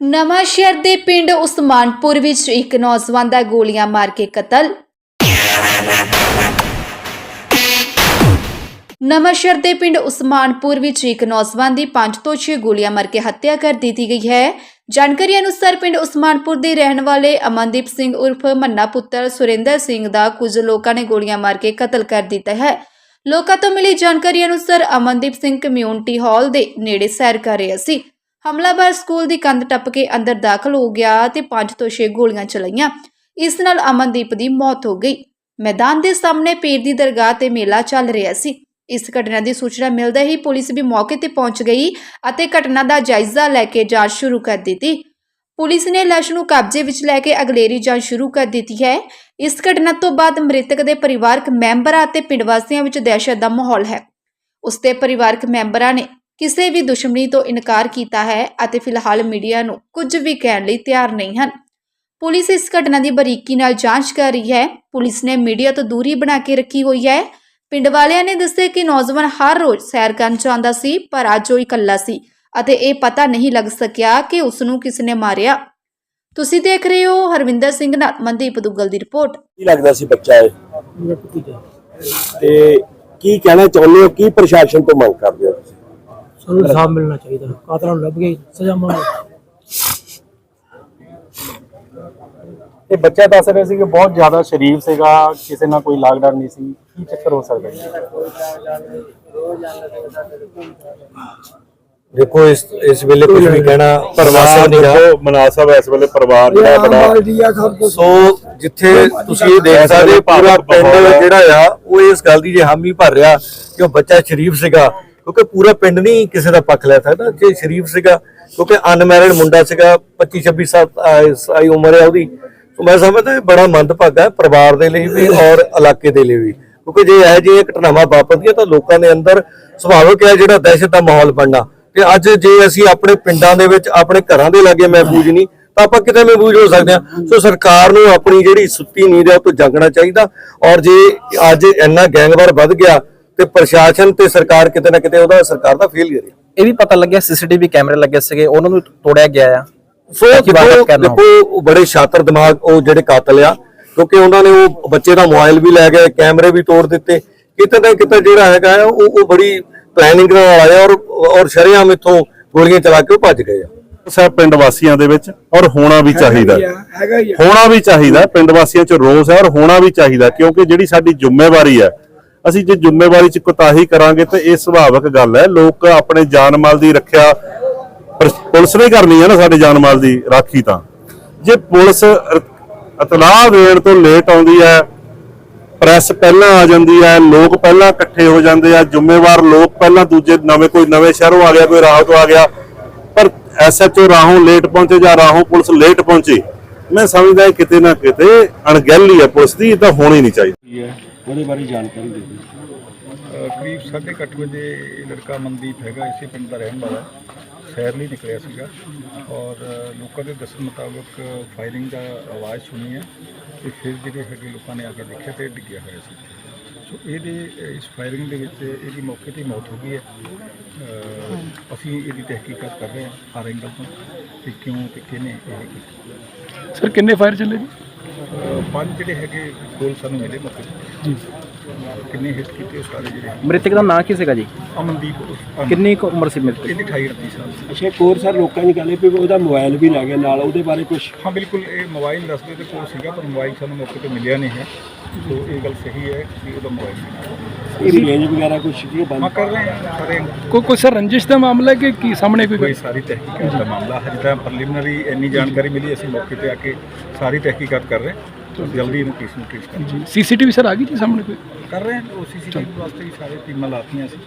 ਨਵਾਂ ਸ਼ਹਿਰ ਦੇ ਪਿੰਡ ਉਸਮਾਨਪੁਰ ਵਿੱਚ ਇੱਕ ਨੌਜਵਾਨ ਦਾ ਗੋਲੀਆਂ ਮਾਰ ਕੇ ਕਤਲ। ਨਵਾਂ ਸ਼ਹਿਰ ਦੇ ਪਿੰਡ ਉਸਮਾਨਪੁਰ ਵਿੱਚ ਇੱਕ ਨੌਜਵਾਨ ਦੀ 5 ਤੋਂ 6 ਗੋਲੀਆਂ ਮਾਰ ਕੇ ਹੱਤਿਆ ਕਰ ਦਿੱਤੀ ਗਈ ਹੈ। ਜਾਣਕਾਰੀ ਅਨੁਸਾਰ ਪਿੰਡ ਉਸਮਾਨਪੁਰ ਦੇ ਰਹਿਣ ਵਾਲੇ ਅਮਨਦੀਪ ਸਿੰਘ ਉਰਫ ਮੰਨਾ ਪੁੱਤਰ ਸੁਰਿੰਦਰ ਸਿੰਘ ਦਾ ਕੁਝ ਲੋਕਾਂ ਨੇ ਗੋਲੀਆਂ ਮਾਰ ਕੇ ਕਤਲ ਕਰ ਦਿੱਤਾ ਹੈ। ਲੋਕਾਂ ਤੋਂ ਮਿਲੀ ਜਾਣਕਾਰੀ ਅਨੁਸਾਰ ਅਮਨਦੀਪ ਸਿੰਘ ਕਮਿਊਨਿਟੀ ਹਾਲ ਦੇ ਨੇੜੇ ਸੈਰ ਕਰ ਰਿਹਾ ਸੀ। ਹਮਲਾਵਰ ਸਕੂਲ ਦੀ ਕੰਧ ਟੱਪ ਕੇ ਅੰਦਰ ਦਾਖਲ ਹੋ ਗਿਆ ਤੇ 5 ਤੋਂ 6 ਗੋਲੀਆਂ ਚਲਾਈਆਂ। ਇਸ ਨਾਲ ਅਮਨਦੀਪ ਦੀ ਮੌਤ ਹੋ ਗਈ। ਮੈਦਾਨ ਦੇ ਸਾਹਮਣੇ ਪੀਰ ਦੀ ਦਰਗਾਹ ਤੇ ਮੇਲਾ ਚੱਲ ਰਿਹਾ ਸੀ। ਇਸ ਘਟਨਾ ਦੀ ਸੂਚਨਾ ਮਿਲਦੇ ਹੀ ਪੁਲਿਸ ਵੀ ਮੌਕੇ ਤੇ ਪਹੁੰਚ ਗਈ ਅਤੇ ਘਟਨਾ ਦਾ ਜਾਇਜ਼ਾ ਲੈ ਕੇ ਜਾਂਚ ਸ਼ੁਰੂ ਕਰ ਦਿੱਤੀ। ਪੁਲਿਸ ਨੇ ਲਾਸ਼ ਨੂੰ ਕਬਜ਼ੇ ਵਿੱਚ ਲੈ ਕੇ ਅਗਲੇਰੀ ਜਾਂਚ ਸ਼ੁਰੂ ਕਰ ਦਿੱਤੀ ਹੈ। ਇਸ ਘਟਨਾ ਤੋਂ ਬਾਅਦ ਮ੍ਰਿਤਕ ਦੇ ਪਰਿਵਾਰਕ ਮੈਂਬਰਾਂ ਅਤੇ ਪਿੰਡ ਵਾਸੀਆਂ ਵਿੱਚ ਦਹਿਸ਼ਤ ਦਾ ਮਾਹੌਲ ਹੈ। ਉਸ ਦੇ ਪਰਿਵਾਰਕ ਮੈਂਬਰਾਂ ਨੇ ਕਿਸੇ ਵੀ ਦੁਸ਼ਮਣੀ ਤੋਂ ਇਨਕਾਰ ਕੀਤਾ ਹੈ ਅਤੇ ਫਿਲਹਾਲ ਮੀਡੀਆ ਨੂੰ ਕੁਝ ਵੀ ਕਹਿਣ ਲਈ ਤਿਆਰ ਨਹੀਂ ਹਨ। ਪੁਲਿਸ ਇਸ ਘਟਨਾ ਦੀ ਬਰੀਕੀ ਨਾਲ ਜਾਂਚ ਕਰ ਰਹੀ ਹੈ। ਪੁਲਿਸ ਨੇ ਮੀਡੀਆ ਤੋਂ ਦੂਰੀ ਬਣਾ ਕੇ ਰੱਖੀ ਹੋਈ ਹੈ। ਪਿੰਡ ਵਾਲਿਆਂ ਨੇ ਦੱਸਿਆ ਕਿ ਨੌਜਵਾਨ ਹਰ ਰੋਜ਼ ਸੈਰ ਕਰਨ ਜਾਂਦਾ ਸੀ, ਪਰ ਅੱਜ ਉਹ ਇਕੱਲਾ ਸੀ ਅਤੇ ਇਹ ਪਤਾ ਨਹੀਂ ਲੱਗ ਸਕਿਆ ਕਿ ਉਸ ਨੂੰ ਕਿਸ ਨੇ ਮਾਰਿਆ। ਤੁਸੀਂ ਦੇਖ ਰਹੇ ਹੋ ਹਰਵਿੰਦਰ ਸਿੰਘ ਨਾਲ ਮਨਦੀਪ ਦੁੱਗਲ ਦੀ ਰਿਪੋਰਟ। ਕੀ ਲੱਗਦਾ ਸੀ ਬੱਚਾ ਇਹ? ਤੇ ਕੀ ਕਹਿਣਾ ਚਾਹੁੰਦੇ ਹੋ? ਕੀ ਪ੍ਰਸ਼ਾਸਨ ਤੋਂ ਮੰਗ ਕਰਦੇ ਹੋ ਸਾਨੂੰ ਇਨਸਾਫ ਮਿਲਣਾ ਚਾਹੀਦਾ। ਕਾਤਲਾਂ ਨੂੰ ਲੱਭ ਗਏ ਸਜ਼ਾ ਮਿਲਣੀ ਇਹ ਬੱਚਾ ਦੱਸ ਰਿਹਾ ਸੀ ਕਿ ਬਹੁਤ ਜ਼ਿਆਦਾ ਸ਼ਰੀਫ ਸੀਗਾ ਕਿਸੇ ਨਾਲ ਕੋਈ ਲਾਗ ਡਰ ਨਹੀਂ ਸੀ। ਕੀ ਚੱਕਰ ਹੋ ਸਕਦਾ ਜੀ? ਦੇਖੋ ਇਸ ਇਸ ਵੇਲੇ ਕੁਝ ਵੀ ਕਹਿਣਾ ਪਰਿਵਾਰ ਦੇਖੋ ਮਨਾਸਬ ਇਸ ਵੇਲੇ ਪਰਿਵਾਰ ਜਿਹੜਾ ਬੜਾ ਸੋ ਜਿੱਥੇ ਤੁਸੀਂ ਇਹ ਦੇਖ ਸਕਦੇ ਹੋ, ਪੂਰਾ ਪਿੰਡ ਜਿਹੜਾ ਆ ਉਹ ਇਸ ਗੱਲ ਦੀ ਜੇ ਹਾਮੀ ਭਰ ਰਿਹਾ ਕਿ ਉਹ ਬੱਚਾ ਸ਼ਰੀਫ ਸੀਗਾ। ਕਿਉਂਕਿ ਪੂਰਾ ਪਿੰਡ ਨਹੀਂ ਕਿਸੇ ਦਾ ਪੱਖ ਲੈ ਸਕਦਾ ਜੇ ਸ਼ਰੀਫ ਸੀਗਾ ਕਿਉਂਕਿ ਅਨਮੈਰਿਡ ਮੁੰਡਾ ਸੀਗਾ 25 26 ਸਾਲ ਅਹ, ਉਮਰ ਹੈ ਉਹਦੀ। ਸੋ ਮੈਂ ਸਮਝਦਾ ਇਹ ਬੜਾ ਮੰਦਭਾਗਾ ਪਰਿਵਾਰ ਦੇ ਲਈ ਵੀ ਔਰ ਇਲਾਕੇ ਦੇ ਲਈ ਵੀ। ਕਿਉਂਕਿ ਜੇ ਇਹ ਜਿਹੀਆਂ ਘਟਨਾਵਾਂ ਵਾਪਰਦੀਆਂ ਤਾਂ ਲੋਕਾਂ ਦੇ ਅੰਦਰ ਸੁਭਾਵਿਕ ਹੈ ਜਿਹੜਾ ਦਹਿਸ਼ਤ ਦਾ ਮਾਹੌਲ ਬਣਨਾ। ਤੇ ਅੱਜ ਜੇ ਅਸੀਂ ਆਪਣੇ ਪਿੰਡਾਂ ਦੇ ਵਿੱਚ ਆਪਣੇ ਘਰਾਂ ਦੇ ਲਾਗੇ ਮਹਿਬੂਜ ਨਹੀਂ ਤਾਂ ਆਪਾਂ ਕਿਤੇ ਮਹਿਬੂਜ ਹੋ ਸਕਦੇ ਹਾਂ। ਸੋ ਸਰਕਾਰ ਨੂੰ ਆਪਣੀ ਜਿਹੜੀ ਸੁੱਤੀ ਨੀਂਦ ਹੈ ਉਹ ਤੋਂ ਜਾਗਣਾ ਚਾਹੀਦਾ। ਔਰ ਜੇ ਅੱਜ ਇੰਨਾ ਗੈਂਗਵਾਰ ਵੱਧ ਗਿਆ ਤੇ ਪ੍ਰਸ਼ਾਸਨ ਤੇ ਸਰਕਾਰ ਕਿਤੇ ਨਾ ਕਿਤੇ ਉਹਦਾ ਸਰਕਾਰ ਦਾ ਫੇਲਿਅਰ ਹੈ ਇਹ ਵੀ ਪਤਾ ਲੱਗਿਆ ਸੀਸੀਟੀਵੀ ਕੈਮਰੇ ਲੱਗੇ ਸੀਗੇ ਉਹਨਾਂ ਨੂੰ ਤੋੜਿਆ ਗਿਆ ਆ। ਸੋ ਦੇਖੋ ਦੇਖੋ ਉਹ ਬੜੇ ਸ਼ਾਤਰ ਦਿਮਾਗ ਉਹ ਜਿਹੜੇ ਕਾਤਲ ਆ ਕਿਉਂਕਿ ਉਹਨਾਂ ਨੇ ਉਹ ਬੱਚੇ ਦਾ ਮੋਬਾਈਲ ਵੀ ਲੈ ਗਏ ਕੈਮਰੇ ਵੀ ਤੋੜ ਦਿੱਤੇ। ਕਿਤੇ ਨਾ ਕਿਤੇ ਜਿਹੜਾ ਹੈਗਾ ਉਹ ਉਹ ਬੜੀ ਪਲੈਨਿੰਗ ਨਾਲ ਆਇਆ ਔਰ ਔਰ ਸ਼ਰੇਆਮ ਇੱਥੋਂ ਗੋਲੀਆਂ ਚਲਾ ਕੇ ਉਹ ਭੱਜ ਗਏ ਆ। ਸਭ ਪਿੰਡ ਵਾਸੀਆਂ ਦੇ ਵਿੱਚ ਔਰ ਹੋਣਾ ਵੀ ਚਾਹੀਦਾ। ਹੋਣਾ ਵੀ ਚਾਹੀਦਾ ਪਿੰਡ ਵਾਸੀਆਂ 'ਚ ਰੋਸ ਹੈ ਔਰ ਹੋਣਾ ਵੀ ਚਾਹੀਦਾ ਕਿਉਂਕਿ ਜਿਹੜੀ ਸਾਡੀ ਜ਼ਿੰਮੇਵਾਰੀ ਹੈ ਅਸੀਂ ਜੇ ਜ਼ਿੰਮੇਵਾਰੀ 'ਚ ਕੋਤਾਹੀ ਕਰਾਂਗੇ ਤਾਂ ਇਹ ਸੁਭਾਵਿਕ ਗੱਲ ਹੈ। ਲੋਕ ਆਪਣੇ ਜਾਨ ਮਾਲ ਦੀ ਰੱਖਿਆ ਪੁਲਿਸ ਨੇ ਕਰਨੀ ਹੈ ਨਾ ਸਾਡੇ ਜਾਨ ਮਾਲ ਦੀ ਰਾਖੀ ਤਾਂ। ਜੇ ਪੁਲਿਸ ਇਤਲਾਹ ਦੇਣ ਤੋਂ ਲੇਟ ਆਉਂਦੀ ਹੈ ਪ੍ਰੈਸ ਪਹਿਲਾਂ ਆ ਜਾਂਦੀ ਹੈ, ਲੋਕ ਪਹਿਲਾਂ ਇਕੱਠੇ ਹੋ ਜਾਂਦੇ ਆ, ਜ਼ਿੰਮੇਵਾਰ ਲੋਕ ਪਹਿਲਾਂ ਦੂਜੇ ਨਵੇਂ ਕੋਈ ਨਵੇਂ ਸ਼ਹਿਰੋਂ ਆ ਗਿਆ, ਕੋਈ ਰਾਹ ਤੋਂ ਆ ਗਿਆ, ਪਰ ਐਸਐਚਓ ਰਾਹੋਂ ਲੇਟ ਪਹੁੰਚੇ ਜਾਂ ਰਾਹੋਂ ਪੁਲਿਸ ਲੇਟ ਪਹੁੰਚੀ, ਮੈਂ ਸਮਝਦਾ ਕਿਤੇ ਨਾ ਕਿਤੇ ਅਣਗਹਿਲੀ ਹੈ ਪੁਲਿਸ ਦੀ, ਇਹ ਤਾਂ ਹੋਣੀ ਨਹੀਂ ਚਾਹੀਦੀ। ਉਹਦੇ ਬਾਰੇ ਜਾਣਕਾਰੀ ਦੇ ਦਿਓ। ਅ, ਕਰੀਬ 8:30 ਵਜੇ ਇਹ ਲੜਕਾ ਮਨਦੀਪ ਹੈਗਾ ਇਸੇ ਪਿੰਡ ਦਾ ਰਹਿਣ ਵਾਲਾ ਸੈਰ ਲਈ ਨਿਕਲਿਆ ਸੀਗਾ। ਔਰ ਲੋਕਾਂ ਦੇ ਦੱਸਣ ਮੁਤਾਬਕ ਫਾਇਰਿੰਗ ਦਾ ਆਵਾਜ਼ ਸੁਣੀ ਹੈ ਤੇ ਫਿਰ ਜਿਹੜੇ ਹੈਗੇ ਲੋਕਾਂ ਨੇ ਆ ਕੇ ਦੇਖਿਆ ਤੇ ਇਹ ਡਿੱਗਿਆ ਹੋਇਆ ਸੀ। ਸੋ ਇਹਦੇ ਇਸ ਫਾਇਰਿੰਗ ਦੇ ਵਿੱਚ ਇਹਦੀ ਮੌਕੇ ਤੇ ਹੀ ਮੌਤ ਹੋ ਗਈ ਹੈ। ਅਸੀਂ ਇਹਦੀ ਤਹਿਕੀਕਾਤ ਕਰ ਰਹੇ ਹਾਂ ਹਰ ਐਂਗਲ ਤੋਂ ਕਿ ਕਿਉਂ ਤੇ ਕਿਹਨੇ ਇਹ ਕੀਤਾ। ਸਰ ਕਿੰਨੇ ਫਾਇਰ ਚੱਲੇ ਜੀ? ਪੰਜ ਜਿਹੜੇ ਹੈਗੇ ਗੋਲ ਸਾਨੂੰ ਮਿਲੇ ਮੌਕੇ ਤੇ। ਜੀ। ਕਿੰਨੇ ਹਿੱਟ ਕੀਤੇ ਉਹ ਸਾਰੇ ਜਿਹੜੇ ਮ੍ਰਿਤਕ ਦਾ ਨਾਂ ਕੀ ਸੀਗਾ ਜੀ? ਅਮਨਦੀਪ ਅਮਨ। ਕਿੰਨੀ ਕੁ ਉਮਰ ਸੀ ਮ੍ਰਿਤਕ? ਇਹਦੀ 28 29 ਸਾਲ ਸੀ। ਅੱਛਾ ਇੱਕ ਹੋਰ ਸਰ ਲੋਕਾਂ ਦੀ ਗੱਲ ਹੈ ਵੀ ਉਹਦਾ ਮੋਬਾਈਲ ਵੀ ਲੈ ਗਿਆ ਨਾਲ ਉਹਦੇ ਬਾਰੇ ਕੁਝ ਹਾਂ ਬਿਲਕੁਲ ਇਹ ਮੋਬਾਈਲ ਦੱਸਦੇ ਤੇ ਕੋਲ ਸੀਗਾ ਪਰ ਮੋਬਾਈਲ ਸਾਨੂੰ ਮੌਕੇ ਤੇ ਮਿਲਿਆ ਨਹੀਂ ਹੈ। ਸੋ ਇਹ ਗੱਲ ਸਹੀ ਹੈ ਕਿ ਉਹਦਾ ਮੋਬਾਈਲ ਸੀ। ਇਹਦੀ ਰੇਂਜ ਵਗੈਰਾ ਕੁਝ ਕੀ ਹਾਂ ਕਰ ਰਹੇ ਹਾਂ ਸਾਰੇ ਕੋਈ ਕੋਈ ਸਰ ਰੰਜਿਸ਼ ਦਾ ਮਾਮਲਾ ਹੈ ਕਿ ਕੀ ਸਾਹਮਣੇ ਕੋਈ ਕੋਈ ਸਾਰੀ ਤਹਿਕੀਕਾਤ ਦਾ ਮਾਮਲਾ ਹਜੇ ਤਾਂ ਪ੍ਰੀਲਿਮਿਨਰੀ ਇੰਨੀ ਜਾਣਕਾਰੀ ਮਿਲੀ ਅਸੀਂ ਮੌਕੇ ਤੇ ਆ ਕੇ ਸਾਰੀ ਤਹਿਕੀਕਾਤ ਕਰ ਰਹੇ ਹਾਂ। ਜਲਦੀ ਇਹਨੂੰ ਕੇਸ ਨੂੰ ਟ੍ਰੇਸ ਕਰਾਂਗੇ ਸੀਸੀਟੀਵੀ ਸਰ ਆ ਗਈ ਜੀ ਸਾਹਮਣੇ ਕੋਈ? ਕਰ ਰਹੇ ਹਾਂ ਉਹ ਸੀਸੀਟੀਵੀ ਵਾਸਤੇ ਵੀ ਸਾਰੇ ਟੀਮਾਂ ਲਾਤੀਆਂ ਸੀ।